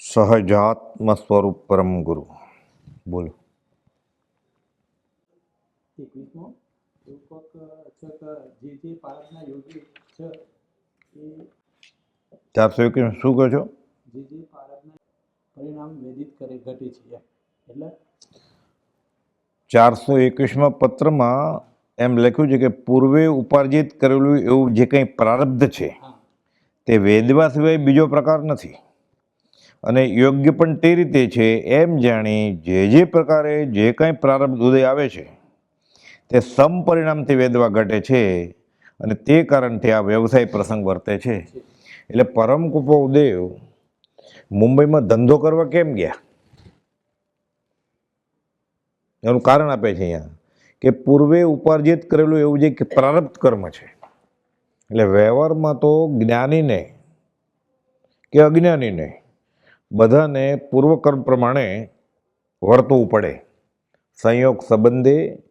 સહજાત્મ સ્વરૂપ પરમ ગુરુ બોલો ચારસો એકવીસ શું કહો છો? ચારસો એકવીસમાં પત્રમાં એમ લખ્યું છે કે પૂર્વે ઉપાર્જિત કરેલું એવું જે કંઈ પ્રારબ્ધ છે તે વેદવા સિવાય બીજો પ્રકાર નથી. અને યોગ્ય પણ તે રીતે છે એમ જાણી જે જે પ્રકારે જે કંઈ પ્રારબ્ધ ઉદય આવે છે, તે સમપરિણામથી વેદવા ઘટે છે અને તે કારણથી આ વ્યવસાય પ્રસંગ વર્તે છે. એટલે પરમ કૃપો ઉદય મુંબઈમાં ધંધો કરવા કેમ ગયા? એનું કારણ આપે છે અહીંયા કે પૂર્વે ઉપાર્જિત કરેલું એવું જે પ્રારબ્ધ કર્મ છે. એટલે વ્યવહારમાં તો જ્ઞાનીને કે અજ્ઞાનીને બધાને પૂર્વકર્મ પ્રમાણે વર્તવું પડે. સંયોગ સંબંધે,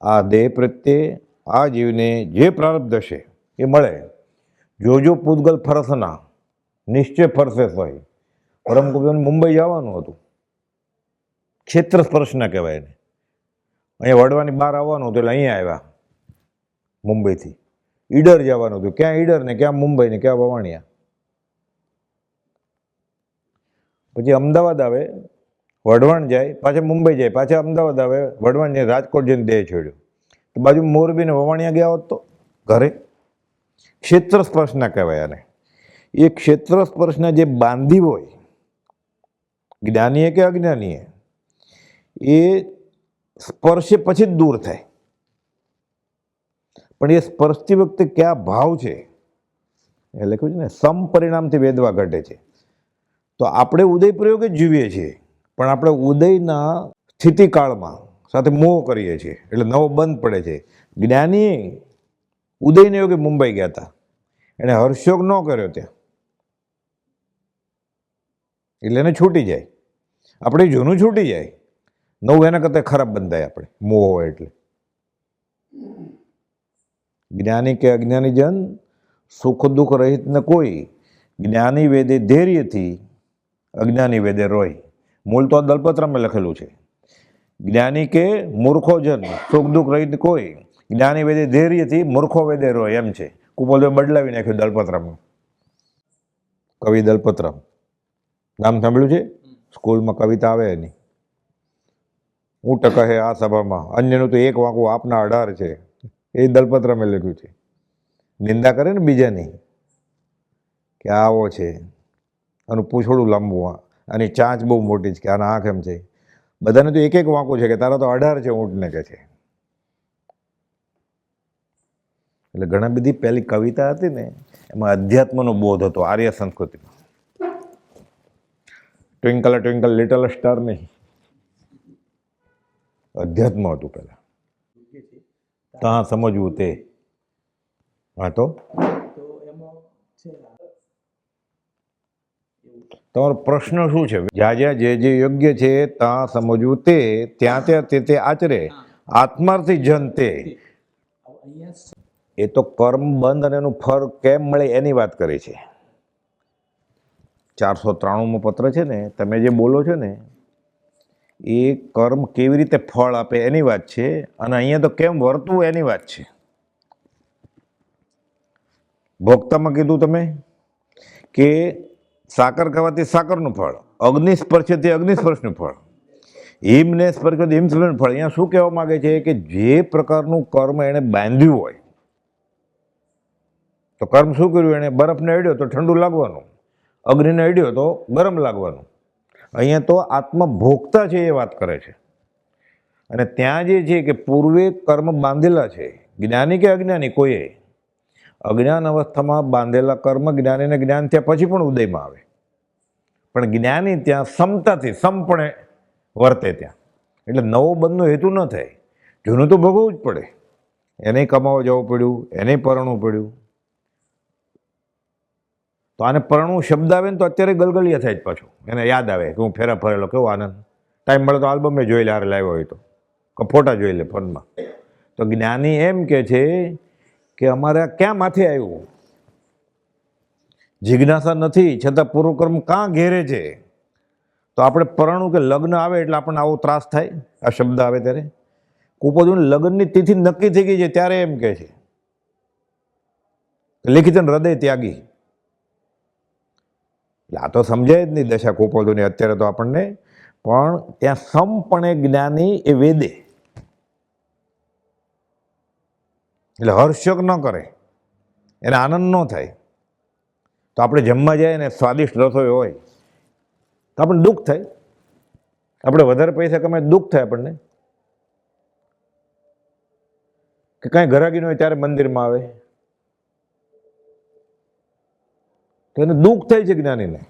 આ દેહ પ્રત્યે, આ જીવને જે પ્રારબ્ધ હશે એ મળે. જો જો પૂતગલ ફરસના, નિશ્ચય ફરસે હોય પરમ મુંબઈ જવાનું હતું. ક્ષેત્ર સ્પર્શના કહેવાય એને. અહીંયા વડવાની બહાર આવવાનું હતું એટલે અહીંયા આવ્યા મુંબઈથી. ઈડર જવાનું હતું. ક્યાં ઈડર ને, ક્યાં મુંબઈ ને, ક્યાં વવાણિયા પછી અમદાવાદ આવે, વઢવાણ જાય, પાછા મુંબઈ જાય, પાછા અમદાવાદ આવે, વઢવાણ જાય, રાજકોટ જઈને દેહ છોડ્યો. તો બાજુ મોરબી ને વવાણિયા ગયા હોત તો? ઘરે? ક્ષેત્ર સ્પર્શના કહેવાય આને. એ ક્ષેત્ર સ્પર્શના જે બાંધી હોય, જ્ઞાનીએ કે અજ્ઞાનીએ, એ સ્પર્શે પછી જ દૂર થાય. પણ એ સ્પર્શતી વખતે કયા ભાવ છે? એ લખ્યું છે ને, સમપરિણામથી વેદવા ઘટે છે. તો આપણે ઉદય પ્રયોગ જ જીવીએ છીએ. પણ આપણે ઉદયના સ્થિતિકાળમાં સાથે મોહ કરીએ છીએ. એટલે નવો બંધ પડે છે. જ્ઞાની ઉદયને યોગે મુંબઈ ગયા હતા. એણે હર્ષયોગ ન કર્યો ત્યાં. એટલે એને છૂટી જાય. આપણે જૂનું છૂટી જાય. નવું એના કરતાં ખરાબ બંધાય આપણે. મોહ હોય એટલે. જ્ઞાની કે અજ્ઞાની જન સુખ દુઃખ રહિતને કોઈ જ્ઞાની વેદે ધૈર્યથી અજ્ઞાની વેદે રોય. મૂળ તો દલપત્રમાં લખેલું છે. જ્ઞાની કે મૂર્ખો જન, સુખ દુઃખ રહિત કોઈ, જ્ઞાની વેદે ધૈર્યથી મૂર્ખો વેદે રોય એમ છે. કુપોલે બદલાવી નાખ્યું દલપત્રમાં. કવિ દલપત્રમ. નામ સાંભળ્યું છે? સ્કૂલમાં કવિતા આવે એની. ઊંટ કહે આ સભામાં, અન્યનું તો એક વાંકું આપના અઢાર છે. એ દલપત્રમે લખ્યું છે. નિંદા કરે ને બીજાની? કે આવો છે. આનું પૂછોડું લાંબુ આ. અને ચાંચ બહુ મોટી છે કે આના આંખ એમ છે. બધાને તો એક એક વાંકું છે કે તારા તો અઢાર છે ઊંટને કે છે. એટલે ઘણા બધી પહેલી કવિતા હતી ને એમાં અધ્યાત્મનો બોધ હતો આર્ય સંસ્કૃતિમાં ટ્વિંકલ ટ્વિંકલ લિટલ સ્ટાર નહીં. અધ્યાત્મ હતું પહેલાં. ત્યાં સમજવું તે. હા તો? એમાં છે તમારો પ્રશ્ન શું છે? જ્યાં જ્યાં જે જે યોગ્ય છે, ત્યાં સમજવું તે, ત્યાં ત્યાં તે તે આચરે. આત્માર્થી જન તે. એ તો કર્મ બંધ અને એનું ફળ કેમ મળે એની વાત કરે છે. ચારસો ત્રાણુંમો પત્ર છે ને, તમે જે બોલો છો ને, એ કર્મ કેવી રીતે ફળ આપે એની વાત છે અને અહીંયા તો કેમ વર્તવું એની વાત છે. ભોક્તામાં કીધું તમે કે સાકર ખાવાથી સાકરનું ફળ, અગ્નિસ્પર્શથી અગ્નિસ્પર્શનું ફળ. હિમને સ્પર્શ હિમસ્પર્શનું હિમ ફળ. અહીંયા શું કહેવા માગે છે કે જે પ્રકારનું કર્મ એણે બાંધ્યું હોય, તો કર્મ શું કર્યું એણે? બરફને અડ્યો તો ઠંડુ લાગવાનું, અગ્નિને અડ્યો તો ગરમ લાગવાનું. અહીંયા તો આત્મભોગતા છે એ વાત કરે છે. અને ત્યાં જે છે કે પૂર્વે કર્મ બાંધેલા છે, જ્ઞાની કે અજ્ઞાની, કોઈએ? અજ્ઞાન અવસ્થામાં બાંધેલા કર્મ જ્ઞાનીને જ્ઞાન થયા પછી પણ ઉદયમાં આવે. પણ જ્ઞાની ત્યાં સમતાથી સમપણે વર્તે ત્યાં. એટલે નવો બંધનો હેતુ ન થાય. જૂનું તો ભોગવવું જ પડે. એને કમાવા જવું પડ્યું, એને પરણવું પડ્યું. તો આને પરણવું શબ્દ આવે ને તો અત્યારે ગલગલિયા થાય જ પાછું. એને યાદ આવે કે હું ફેરા ફરેલો, કેવો આનંદ. ટાઈમ મળે તો આલ્બમે જોઈ લે, હારે લાવ્યો હોય તો. કે ફોટા જોઈ લે ફોનમાં. તો જ્ઞાની એમ કે છે કે અમારે ક્યાં માથે આવ્યું? જિજ્ઞાસા નથી, છતાં પૂર્વકર્મ કાં ઘેરે છે? તો આપણે પરણું કે લગ્ન આવે એટલે આપણને આવો ત્રાસ થાય, આ શબ્દ આવે ત્યારે? કુપોદુન લગ્નની તિથિ નક્કી થઈ ગઈ છે ત્યારે એમ કહે છે. લેખિતન હૃદય ત્યાગી. એટલે આ તો સમજાય જ નહીં દશા કુપોદુની અત્યારે તો આપણને, પણ ત્યાં સંપણે જ્ઞાની એ વેદે. એટલે હર્ષયોગ ન કરે. એને આનંદ ન થાય. તો આપણે જમવા જાય ને સ્વાદિષ્ટ રસોઈ હોય, તો આપણને દુઃખ થાય. આપણે વધારે પૈસા કમાય દુઃખ થાય આપણને. કે કાંઈ ઘરાગીનું હોય ત્યારે મંદિરમાં આવે. તો એને દુઃખ થાય છે જ્ઞાનીને.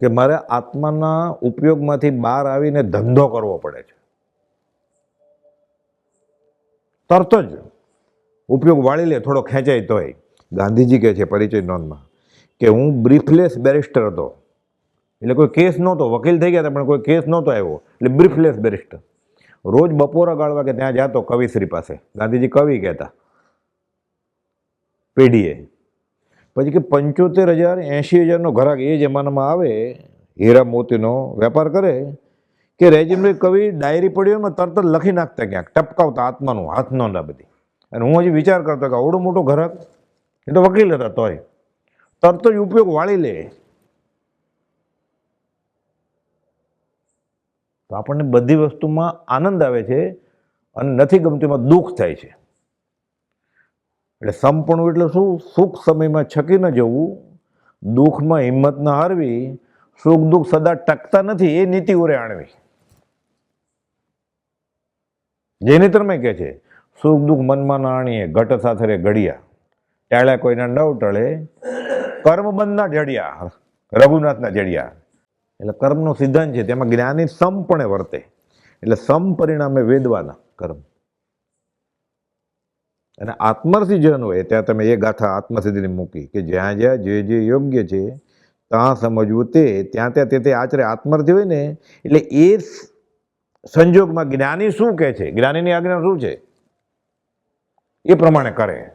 કે મારે આત્માના ઉપયોગમાંથી બહાર આવીને ધંધો કરવો પડે છે. તરત જ ઉપયોગ વાળી લે, થોડો ખેંચાય તોય. ગાંધીજી કહે છે, પરિચય નોંધમાં, કે હું બ્રીફલેસ બેરિસ્ટર હતો. એટલે કોઈ કેસ નહોતો, વકીલ થઈ ગયા હતા, પણ કોઈ કેસ નહોતો આવ્યો. એટલે બ્રીફલેસ બેરિસ્ટર. રોજ બપોરા ગાળવા કે ત્યાં જાતો કવિશ્રી પાસે. ગાંધીજી કવિ કહેતા પેઢીએ પછી કે પંચોતેર હજાર એંશી હજારનો ઘરાક એ જમાનામાં આવે હીરા મોતીનો વેપાર કરે કે રેજિમભાઈ કવિ ડાયરી પડ્યો એમાં તરત જ લખી નાખતા ક્યાંક, ટપકાવતા આત્માનું, હાથ ન બધી. અને હું હજી વિચાર કરતો કે આવડો મોટો ઘરાક એ તો વકીલ હતા તોય. તરત જ ઉપયોગ વાળી લે. તો આપણને બધી વસ્તુમાં આનંદ આવે છે અને નથી ગમતું એમાં દુઃખ થાય છે. એટલે સંપૂર્ણ એટલે શું? સુખ સમયમાં છકી ન જવું, દુઃખમાં હિંમત ન હારવી, સુખ દુઃખ સદા ટકતા નથી, એ નીતિ ઉરે આણવી. જૈનેતરમાં કહે છે, સુખ દુઃખ મનમાં ના આણીએ ઘટ સાથે ઘડિયા. ટાળ્યા કોઈના નવ ટળે, કર્મબંધના જડિયા, રઘુનાથના જડિયા. એટલે કર્મનો સિદ્ધાંત છે, તેમાં જ્ઞાની પણ વર્તે. એટલે સમ પરિણામે વેદવાના કર્મ. અને આત્મરથી હોય, ત્યાં તમે એ ગાથા આત્મસિદ્ધિની મૂકી કે જ્યાં જ્યાં જે જે યોગ્ય છે, ત્યાં સમજવું તે, ત્યાં ત્યાં તે આચરે આત્મર્થી હોય ને, એટલે એ સંજોગમાં જ્ઞાની શું કહે છે? જ્ઞાનીની આજ્ઞા શું છે? એ પ્રમાણે કરે.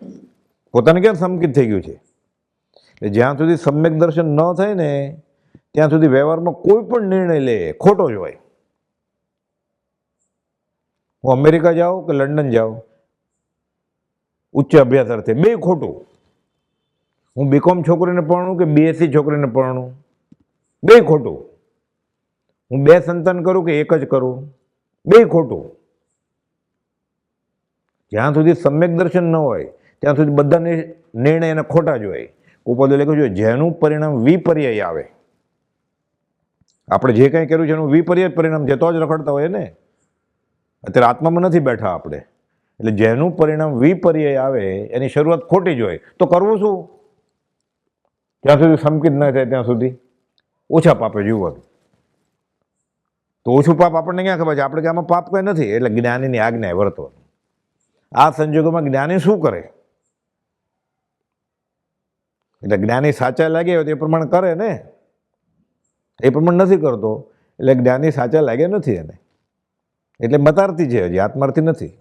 પોતાને ક્યાં સમકિત થઈ ગયું છે? એટલે જ્યાં સુધી સમ્યક દર્શન ન થાય ને, ત્યાં સુધી વ્યવહારમાં કોઈ પણ નિર્ણય લે, ખોટો જ હોય. હું અમેરિકા જાઉં કે લંડન જાઉં? ઉચ્ચ અભ્યાસ અર્થે બે ખોટું. હું બીકોમ છોકરીને પરણું કે બીએસસી છોકરીને પરણું? બે ખોટું. હું બે સંતાન કરું કે એક જ કરું? બે ખોટું. જ્યાં સુધી સમ્યક દર્શન ન હોય, ત્યાં સુધી બધા નિર્ણય એના ખોટા જ હોય. ઉપદે લખ્યું છે, જેનું પરિણામ વિપર્યય આવે. આપણે જે કંઈ કર્યું છે એનું વિપર્યય પરિણામ છે, તો જ રખડતા હોય ને? અત્યારે આત્મામાં નથી બેઠા આપણે. એટલે જેનું પરિણામ વિપર્યય આવે, એની શરૂઆત ખોટી જ હોય. તો કરવું શું? જ્યાં સુધી સંકિત ન થાય, ત્યાં સુધી ઓછા પાપે જીવવાનું. તો ઓછું પાપ આપણને ક્યાં ખબર છે? આપણે કે આમાં પાપ કંઈ નથી, એટલે જ્ઞાનીની આજ્ઞા વર્તવાનું આ સંજોગોમાં જ્ઞાની શું કરે? એટલે જ્ઞાની સાચા લાગે તો એ પ્રમાણે કરે ને? એ પ્રમાણે નથી કરતો, એટલે જ્ઞાની સાચા લાગે નથી એને. એટલે મતારતી છે હજી, આત્માર્થી નથી.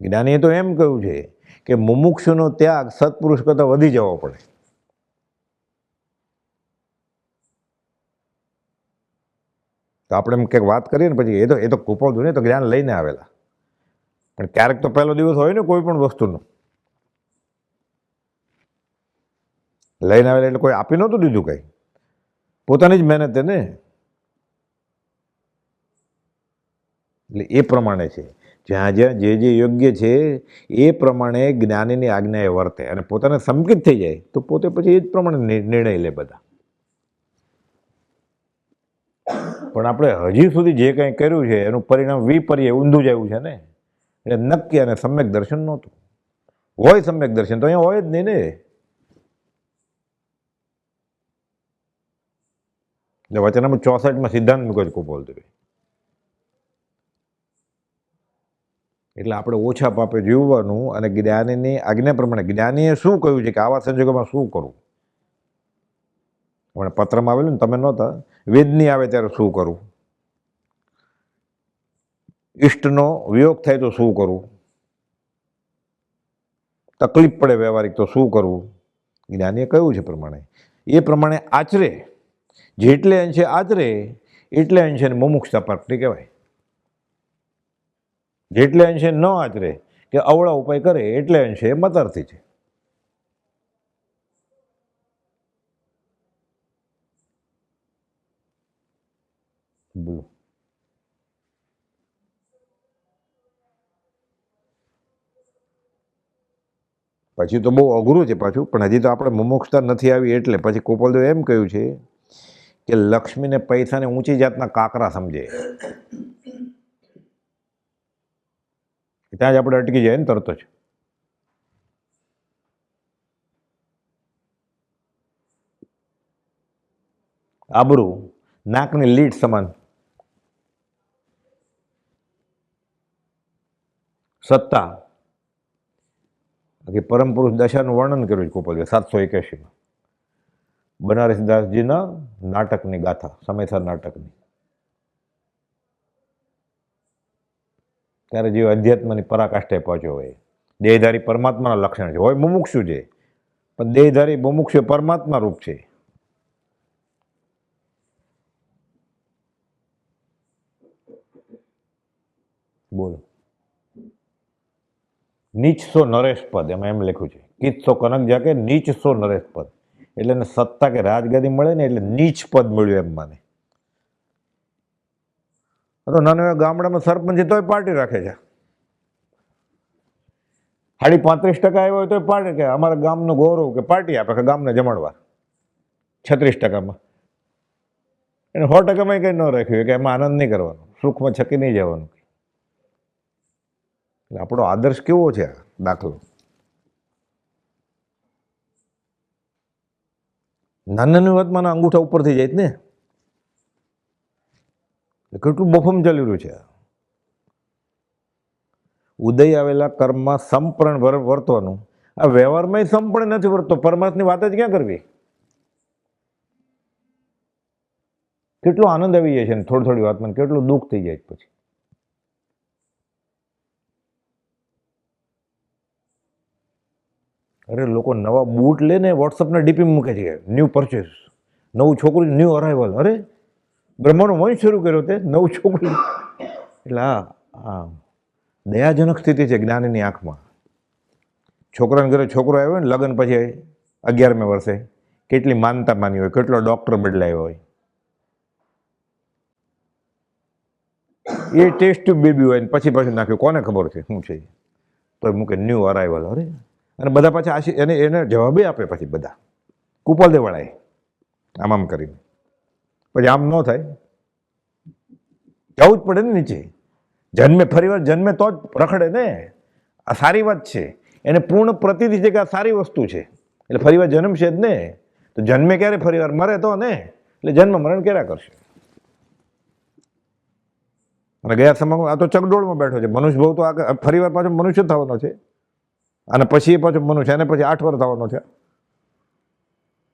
જ્ઞાનીએ તો એમ કહ્યું છે કે મુમુક્ષુનો ત્યાગ સત્પુરુષ કરતાં વધી જવો પડે. તો આપણે એમ કંઈક વાત કરીએ ને પછી એ તો એ તો કૃપાળુ ને તો જ્ઞાન લઈને આવેલા. પણ ક્યારેક તો પહેલો દિવસ હોય ને કોઈ પણ વસ્તુનો. લઈને આવેલા એટલે કોઈ આપી નહોતું દીધું કંઈ. પોતાની જ મહેનત ને. એટલે એ પ્રમાણે છે. જ્યાં જ્યાં જે જે યોગ્ય છે, એ પ્રમાણે જ્ઞાનીની આજ્ઞા એ વર્તે અને પોતાને સંકિત થઈ જાય, તો પોતે પછી એ જ પ્રમાણે નિર્ણય લે બધા. પણ આપણે હજી સુધી જે કંઈ કર્યું છે, એનું પરિણામ વિપર્ય ઊંધું જ આવ્યું છે ને. એટલે નક્કી અને સમ્યક દર્શન નહોતું. હોય સમ્યક દર્શન, તો અહીંયા હોય જ નહીં ને. એટલે વચનામાં ચોસઠમાં સિદ્ધાંત મૂક્યો છે બોલતું એટલે આપણે ઓછા પાપે જીવવાનું અને જ્ઞાનીની આજ્ઞા પ્રમાણે જ્ઞાનીએ શું કહ્યું છે કે આવા સંજોગોમાં શું કરવું મને પત્રમાં આવેલું ને તમે નહોતા. વેદની આવે ત્યારે શું કરવું ઈષ્ટનો વિયોગ થાય તો શું કરવું તકલીફ પડે વ્યવહારિક તો શું કરવું જ્ઞાનીએ કહ્યું છે પ્રમાણે. એ પ્રમાણે આચરે. જેટલે અંશે આચરે, એટલે અંશે મુમુક્ષતા પ્રાપ્તિ કહેવાય. જેટલે અંશે ન આચરે, કે અવળા ઉપાય કરે, એટલે અંશે મતાર્થી છે. બોલો પછી તો બહુ અઘરું છે પાછું, પણ હજી તો આપણે મુમુક્ષતા નથી આવી એટલે પછી કોપલદેવ એમ કહ્યું છે કે લક્ષ્મીને પૈસાને ઊંચી જાતના કાકરા સમજે. ત્યાં જ આપણે અટકી જાય ને તરત જ. આબરૂ, નાકની લીટ સમાન. સત્તા. બાકી પરમ પુરુષ દશાનું વર્ણન કર્યું છે ગોપાલભાઈ સાતસો એક્યાસીમાં બનારસદાસજીના નાટકની ગાથા, સમયસર નાટકની. ત્યારે જે અધ્યાત્મની પરાકાષ્ઠાએ પહોંચ્યો હોય, દેહધારી પરમાત્માના લક્ષણ છે. હોય મુમુક્ષુ છે, પણ દેહધારી મુમુક્ષુ પરમાત્મા રૂપ છે. બોલો. નીચસો નરેશ પદ, એમાં એમ લખ્યું છે. કિતસો કનક જાકે નીચસો નરેશ પદ. એટલે એને સત્તા કે રાજગાદી મળે ને એટલે નીચ પદ મળ્યું એમ માને. તો નાના ગામડામાં સરપંચ તોય પાર્ટી રાખે છે. સાડી પાંત્રીસ ટકા આવ્યો હોય તો પાર્ટી કે અમારા ગામનું ગૌરવ કે પાર્ટી આપે કે ગામને જમાડવા. છત્રીસ ટકામાં. એને સો ટકામાં કંઈ ન રાખ્યું કે એમાં આનંદ નહીં કરવાનો, સુખમાં છકી નહીં જવાનું. એટલે આપણો આદર્શ કેવો છે દાખલો? નાની નાની વાતમાં અંગૂઠા ઉપર થઈ જાય ને. કેટલું બફમ ચાલી રહ્યું છે. ઉદય આવેલા કર્મમાં સંપૂર્ણ વર- વર્તવાનું. આ વ્યવહારમાં સંપણ નથી વર્તતો. પરમાર્થની વાત જ ક્યાં કરવી? કેટલો આનંદ આવી જાય છે ને. થોડી થોડી વાતમાં કેટલું દુઃખ થઈ જાય પછી. અરે, લોકો નવા બૂટ લઈને વોટ્સઅપના ડીપી મૂકે છે ન્યૂ પરચેસ નવું છોકરું ન્યૂ અરાઇવલ અરે બ્રહ્માનો વંશ શરૂ કર્યો તે, નવું છોકરું. એટલે હા હા દયાજનક સ્થિતિ છે જ્ઞાનીની આંખમાં. છોકરાને ઘરે છોકરો આવ્યો ને લગ્ન પછી અગિયારમે વર્ષે, કેટલી માનતા માની હોય, કેટલો ડૉક્ટર બદલાયો હોય. એ ટેસ્ટ બેબી હોય ને પછી પછી નાખ્યું. કોને ખબર છે શું છે તો મૂકે ન્યૂ અરાઇવલ અરે અને બધા પાછા આશી એને એને જવાબે આપે પછી બધા. કુપાલ દેવાળાએ આમ આમ કરીને. પછી આમ ન થાય. જવું જ પડે ને નીચે. જન્મે ફરીવાર જન્મે તો જ રખડે ને. આ સારી વાત છે. એને પૂર્ણ પ્રતિથી છે કે આ સારી વસ્તુ છે. એટલે ફરીવાર જન્મશે જ ને. તો જન્મે ક્યારે? ફરીવાર મરે તો ને. એટલે જન્મ મરણ ક્યારે કરશે? અને ગયા સમયમાં આ તો ચકડોળમાં બેઠો છે. મનુષ્ય ભાવ તો આ ફરીવાર પાછો મનુષ્ય થવાનો છે. અને પછી એ પાછું મનુષ્ય અને પછી આઠ વર્ષ થવાનો છે.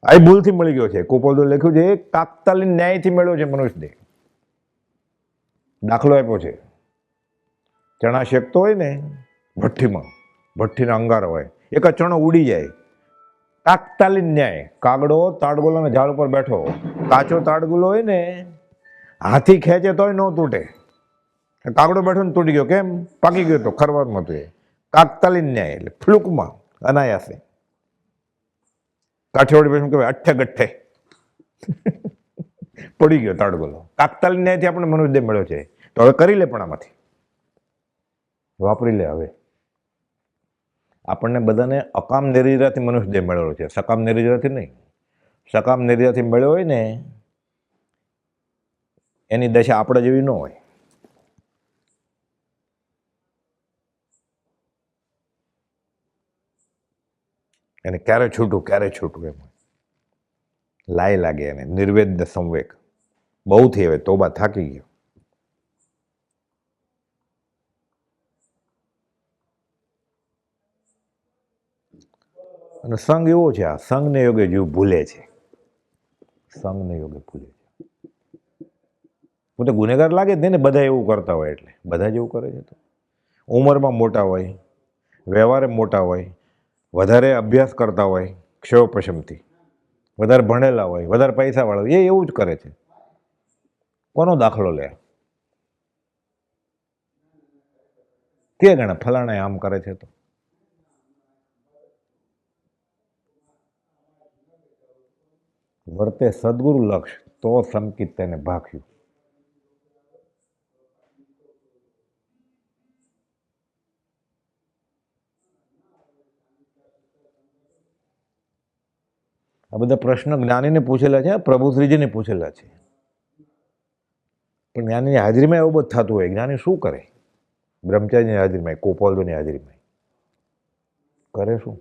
આ ભૂલથી મળી ગયો છે. કોપોલદો લખ્યું છે તાત્કાલિક ન્યાયથી મળ્યો છે મનુષ્યને દાખલો આપ્યો છે. ચણા શેકતો હોય ને, ભઠ્ઠીમાં, ભઠ્ઠીના અંગાર હોય, એક ચણો ઉડી જાય. તાત્કાલિક ન્યાય. કાગડો તાડગોલાના ઝાડ ઉપર બેઠો. કાચો તાડગુલો હોય ને, હાથી ખેંચે તોય ન તૂટે. કાગડો બેઠો ને તૂટી ગયો. કેમ? પાકી ગયો તો, ખરવાનું હતું એ. તાત્કાલિક ન્યાય એટલે ફ્લુકમાં અનાયાસે. કાઠિયાવાડી ભાષામાં કહેવાય અઠ્ઠે ગઠ્ઠે પડી ગયો તાડગોલો કાકતાલીન ન્યાયથી આપણે મનુષ્ય મળ્યો છે. તો હવે કરી લે પણ આમાંથી. વાપરી લે હવે. આપણને બધાને અકામ નિર્જરાથી મનુષ્ય મળેલો છે. સકામ નિર્જરાથી નહીં. સકામ નિર્જરાથી મળ્યો હોય ને, એની દશા આપણા જેવી ન હોય. એને ક્યારે છૂટું ક્યારે છૂટું એમ લાય લાગે એને, નિર્વેદ સંવેક. બહુ થઈ હવે તોબા થાકી ગયો. અને સંઘ એવો છે, આ સંઘને યોગે જીવ ભૂલે છે. સંઘને યોગે ભૂલે છે. પોતે ગુનેગાર લાગે જ ને બધા એવું કરતા હોય એટલે. બધા જ એવું કરે છે તો. ઉંમરમાં મોટા હોય, વ્યવહારે મોટા હોય વધારે અભ્યાસ કરતા હોય, ક્ષયોપશમથી. વધારે ભણેલા હોય, વધારે પૈસાવાળા હોય, એ એવું જ કરે છે. કોનો દાખલો લે? કે ગણે? ફલાણા આમ કરે છે તો. વર્તે સદગુરુ લક્ષ તો સંકિત તેને ભાખ્યું. આ બધા પ્રશ્ન જ્ઞાનીને પૂછેલા છે પ્રભુશ્રીજીને પૂછેલા છે. પણ જ્ઞાનીની હાજરીમાં એવું બધું થતું હોય, જ્ઞાની શું કરે? બ્રહ્મચારીની હાજરીમાં કોપાલદોની હાજરીમાં. કરે શું?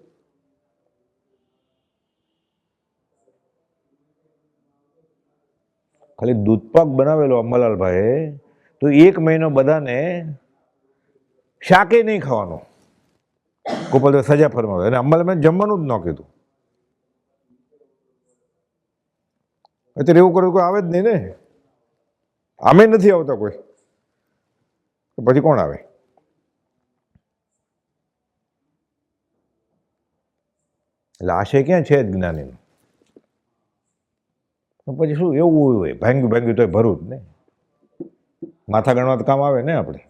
ખાલી દૂધપાક બનાવેલો અંબાલાલભાઈએ, તો એક મહિનો બધાને શાકે નહીં ખાવાનો. ગોપાલ સજા ફરમાવે. અને અંબાલાલભાઈ જમવાનું જ ન કીધું. અત્યારે એવું કરવું કોઈ આવે જ નહીં ને? આમે નથી આવતા કોઈ. પછી કોણ આવે? એટલે આશય ક્યાં છે જ જ્ઞાનીનો પછી શું એવું હોય ભાંગ્યું ભાંગ્યું તો ભરું જ ને. માથા ગણવા તો કામ આવે ને આપણે?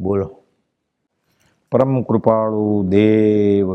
બોલો. પરમ કૃપાળુ દેવ